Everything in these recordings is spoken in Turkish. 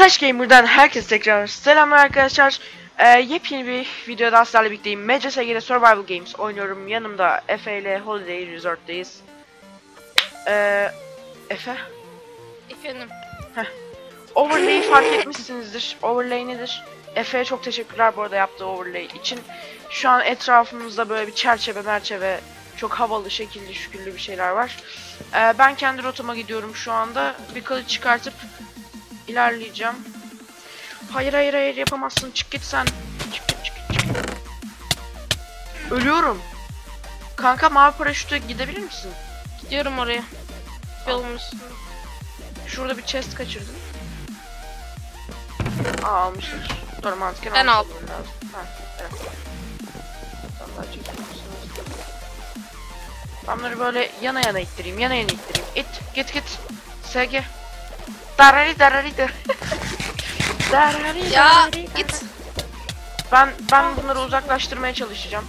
Slash Gamer'dan herkese tekrar selamlar arkadaşlar. Ee, yepyeni bir videoda sizlerle birlikteyim. MCSG'de Survival Games oynuyorum. Yanımda Efe ile Holiday Resort'tayız. Ee, Efe? Efendim. Overlay'i fark etmişsinizdir. Overlay nedir? Efe'ye çok teşekkürler bu arada yaptığı overlay için. Şu an etrafımızda böyle bir çerçeve merçeve çok havalı şekilli şükürlü bir şeyler var. Ee, ben kendi rotama gidiyorum şu anda. Bir kılıç çıkartıp ilerleyeceğim. Hayır hayır hayır yapamazsın. Çık git sen. Çık git çık git çık. Ölüyorum. Kanka mavi paraşütü gidebilir misin? Gidiyorum oraya. Yolun. Şurada bir chest kaçırdım. Aa almışlar. Doğru mantıken Ben aldım. lazım. Ha, evet. Daha çekiyorsunuz. Ben bunları böyle yana yana ittireyim, yana yana ittireyim. İt, git git. SG. Darari darari dar. darari Ya darari dar. git. Ben ben bunları uzaklaştırmaya çalışacağım.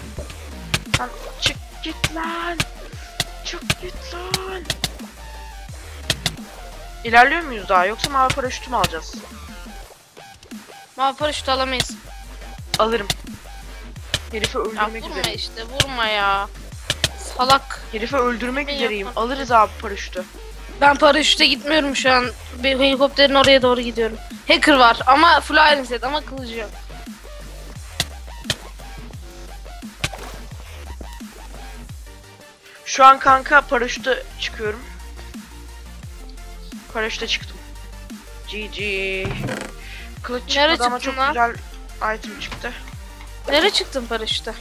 Sen çık git lan. Çık git lan. İlerliyor muyuz daha yoksa mavi paraşütü mü alacağız? Mavi paraşüt alamayız. Alırım. Herifi Ya öldürmek vurma üzereyim. işte vurma ya. Salak. Herifi öldürmek Ben üzereyim. Alırız abi paraşütü. Ben paraşüte gitmiyorum şu an. Bir helikopterin oraya doğru gidiyorum. Hacker var ama full iron set ama kılıcı yok. Şu an kanka paraşüte çıkıyorum. Paraşüte çıktım. GG. Kılıç Nereye çıkmadı ama çok lan? güzel item çıktı. Nereye çıktın paraşüte?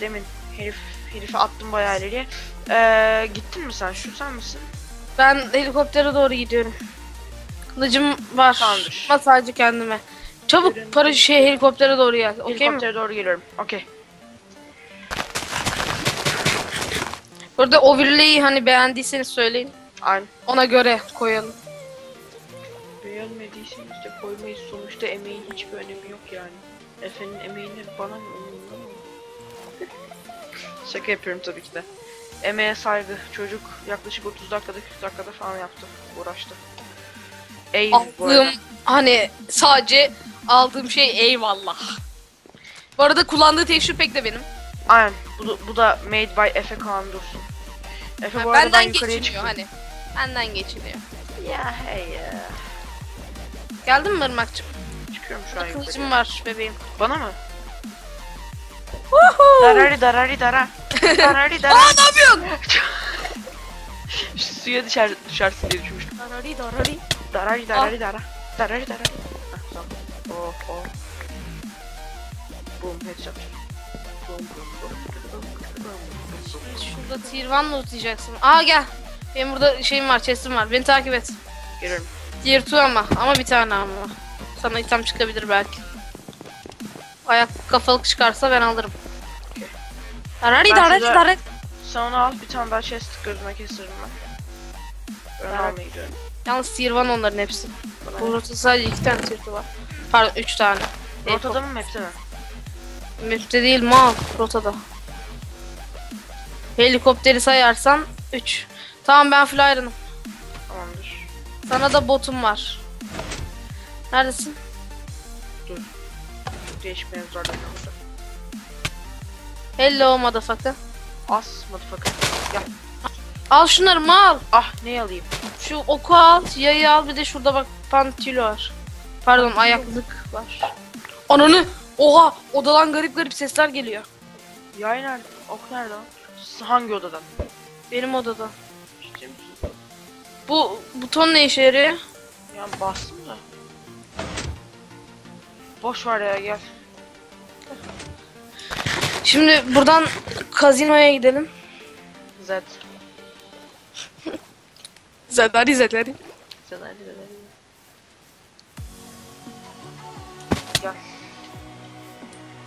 Demin herif herifi attım bayağı ileriye. Ee, gittin mi sen? Şu sen misin? Ben helikoptere doğru gidiyorum. Kılıcım var. Tamamdır. Ama sadece kendime. Çabuk Yürü. paraşüt şey helikoptere doğru gel. Okey mi? Helikoptere doğru geliyorum. Okey. Burada overlay'i hani beğendiyseniz söyleyin. Aynen. Ona göre koyalım. Beğenmediyseniz de koymayız. Sonuçta emeğin hiçbir önemi yok yani. Efe'nin emeğini bana mı umurumda mı? Şaka yapıyorum tabii ki de. Emeğe saygı. Çocuk yaklaşık 30 dakikada 40 dakikada falan yaptı. Uğraştı. Ey bu Aldığım arada. hani sadece aldığım şey eyvallah. Bu arada kullandığı teşhir pek de benim. Aynen. Bu, da- bu da made by Efe Kaan Dursun. Efe bu arada ben benden yukarıya geçiniyor çıktım. hani. Benden geçiniyor. Ya hey ya. Geldin mi Irmak'cığım? Çıkıyorum şu an yukarıya. Kılıcım var bebeğim. Bana mı? Darari darari dara. Darari dara. Aa ne yapıyorsun? Suya düşer, düşersin diye düşünmüştüm. Darari darari. Darari darari dara. Darari darari. Hah, tamam. Oh oh. Boom headshot. Boom boom boom. boom, boom, boom. Şurada tier 1 lootlayacaksın. Aa gel. Benim burada şeyim var, chest'im var. Beni takip et. Geliyorum. Tier 2 ama. Ama bir tane ama. Sana item çıkabilir belki. Ayak kafalık çıkarsa ben alırım. Darari Ben darari size- darari. Sen onu al. Bir tane daha chest gözüme kesirim ben. Ben almaya gidiyorum. Yalnız 1 onların hepsi. Bana Bu rotada sadece iki tane 2 var. Pardon üç tane. Rotada mı map'te mi? Map'te değil mal rotada. Helikopteri sayarsan 3. Tamam ben full iron'ım. Tamamdır. Sana da botum var. Neredesin? Çok değişik mevzulardan burada. Hello motherfucker. As motherfucker. Gel. Al şunları mal. Ah ne alayım? Şu oku al, yayı al bir de şurada bak pantilo var. Pardon ayaklık var. Ananı! Oha! Odadan garip garip sesler geliyor. Yay nerede? Ok nerede Hangi odadan? Benim odada. Bu buton ne işe yarıyor? Ya bastım da. Boş ver ya gel. Şimdi buradan kazinoya gidelim. Z. Zedari zedari. Z hadi Z hadi. Gel.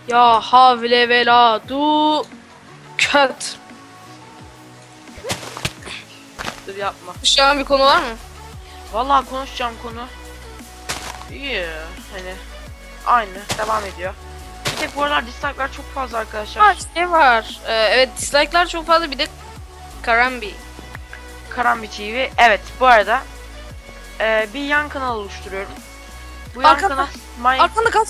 Ya havle ve la du köt. Dur yapma. Şu an bir konu var mı? Vallahi konuşacağım konu. İyi hani. Aynı devam ediyor. Bir tek bu aralar dislike'lar çok fazla arkadaşlar. Ha şey var. Ee, evet dislike'lar çok fazla bir de Karambi. Karambi TV. Evet bu arada e, bir yan kanal oluşturuyorum. Bu yan Arkanda. kanal. Arkanda kaç.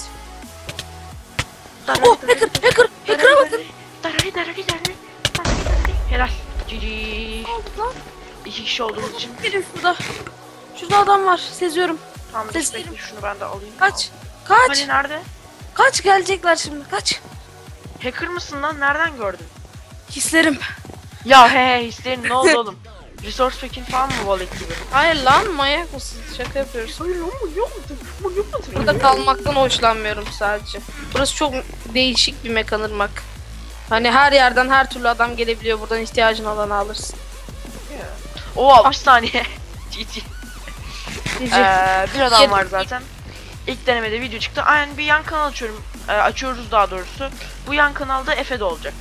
Oh hacker hacker hacker'a bakın. Darari darari darari. Helal. GG. Ne oldu lan? İki kişi olduğumuz için. Gelin şurada. Şurada adam var. Seziyorum. Tamam bekle şunu ben de alayım. Kaç. Kaç. Hani nerede? Kaç gelecekler şimdi. Kaç. Hacker mısın lan? Nereden gördün? Hislerim. Ya he he hislerin ne oldu oğlum? Resource packing falan mı wallet gibi? Hayır lan manyak mısın? Şaka yapıyoruz. Hayır? Ama yok mudur? Burada kalmaktan hoşlanmıyorum sadece. Burası çok değişik bir mekanırmak. Hani her yerden her türlü adam gelebiliyor. Buradan ihtiyacın olanı alırsın. O 60 saniye. GG. Ee, bir adam var zaten. İlk denemede video çıktı. Aynen bir yan kanal açıyorum. Ee, açıyoruz daha doğrusu. Bu yan kanalda Efe'de olacak.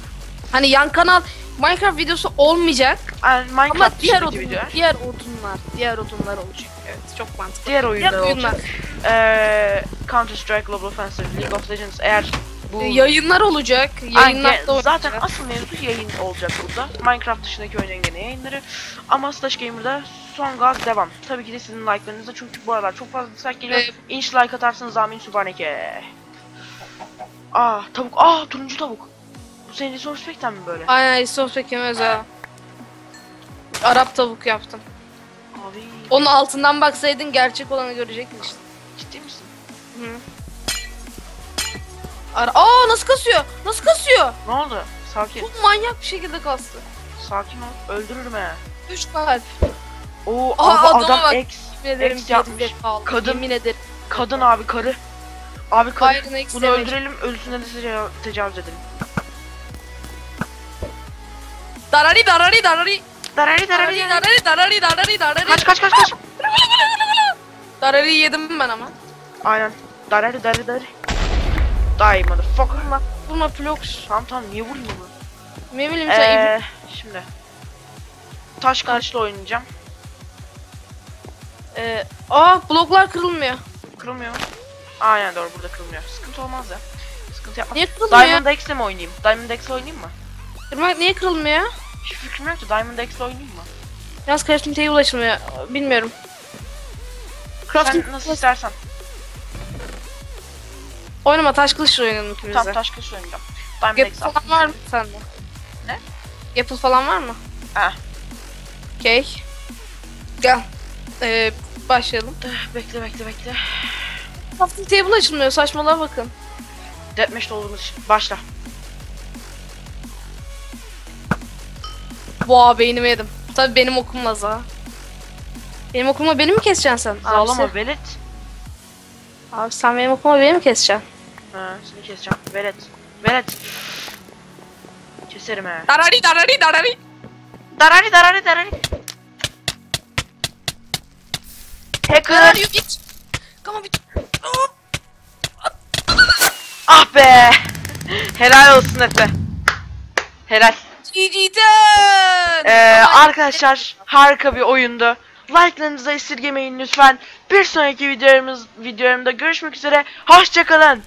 Hani yan kanal Minecraft videosu olmayacak ama Minecraft diğer dışındaki odunlar, videolar. diğer odunlar, diğer odunlar olacak. Evet, çok mantıklı. Diğer Diğer oyunlar oyunlar. olacak. Ee, Counter Strike Global Offensive, League of Legends eğer bu Yayınlar olacak. Aynen, Yayınlarda zaten olacak. asıl mevzu yayın olacak burada. Minecraft dışındaki oyunların gene yayınları. Ama Slash Gamer'da son gaz devam. Tabii ki de sizin like'larınızla çünkü bu aralar çok fazla dislike geliyor. Ve- İnç like atarsanız amin sübhaneke. Aa tavuk. Aa turuncu tavuk. Bu senin resource mi böyle? Aynen sohbetim özel. Arap tavuk yaptım. Abi Onun altından baksaydın gerçek olanı görecektin işte. ciddi misin? Hı. Ara Aa nasıl kasıyor? Nasıl kasıyor? Ne oldu? Sakin. Çok manyak bir şekilde kastı. Sakin ol. Öldürürüm he. 3 kalp. Oo Aa, abi adam bak. Yemin ederim Ex yapmış. Kadın. Yemin ederim. Kadın abi karı. Abi karı. X Bunu demek. öldürelim ölüsüne de teca- tecavüz edelim. Darari darari. Darari Darari darari. darari darari darari darari. Kaç kaç kaç kaç. Darari yedim ben ama. Aynen. Darari darari darari. Die motherfucker. Vurma. Vurma Flox. Tamam tamam niye vurayım onu? Ne bileyim sen Eee şimdi. Taş kılıçla oynayacağım. Ee, aa bloklar kırılmıyor. Kırılmıyor mu? Aynen doğru burada kırılmıyor. Sıkıntı olmaz ya. Sıkıntı yapma. Niye kırılmıyor? Diamond X'le mi oynayayım? Diamond X'le oynayayım mı? Kırmak niye kırılmıyor? Hiç fikrim yok ki Diamond X'le oynayayım mı? Yalnız crafting table açılmıyor. Bilmiyorum. Crafting Sen nasıl istersen. Oynama taş kılıçla oynayalım ikimiz de. Tamam taş kılıçla oynayacağım. Diamond Apple X falan var mı sende? Ne? Apple falan var mı? Ha. Okey. Gel. Ee, başlayalım. Bekle bekle bekle. Crafting table açılmıyor saçmalığa bakın. Deathmatch olduğumuz için. Başla. Boğa beynimi yedim. Tabii benim okumla za. Benim okumla beni mi keseceksin sen? Abi, Zalama sen, velet. abi sen benim okumla beni mi keseceksin? Ha seni keseceğim. Velet. Velet. Keserim he. Darari darari darari. Darari darari darari. Hacker. you bitch? Come on bitch. Oh. Ah be. Helal olsun Efe. Helal. GG'den. Ee, arkadaşlar harika bir oyundu. Like'larınızı esirgemeyin lütfen. Bir sonraki videomuz videomda görüşmek üzere. Hoşçakalın.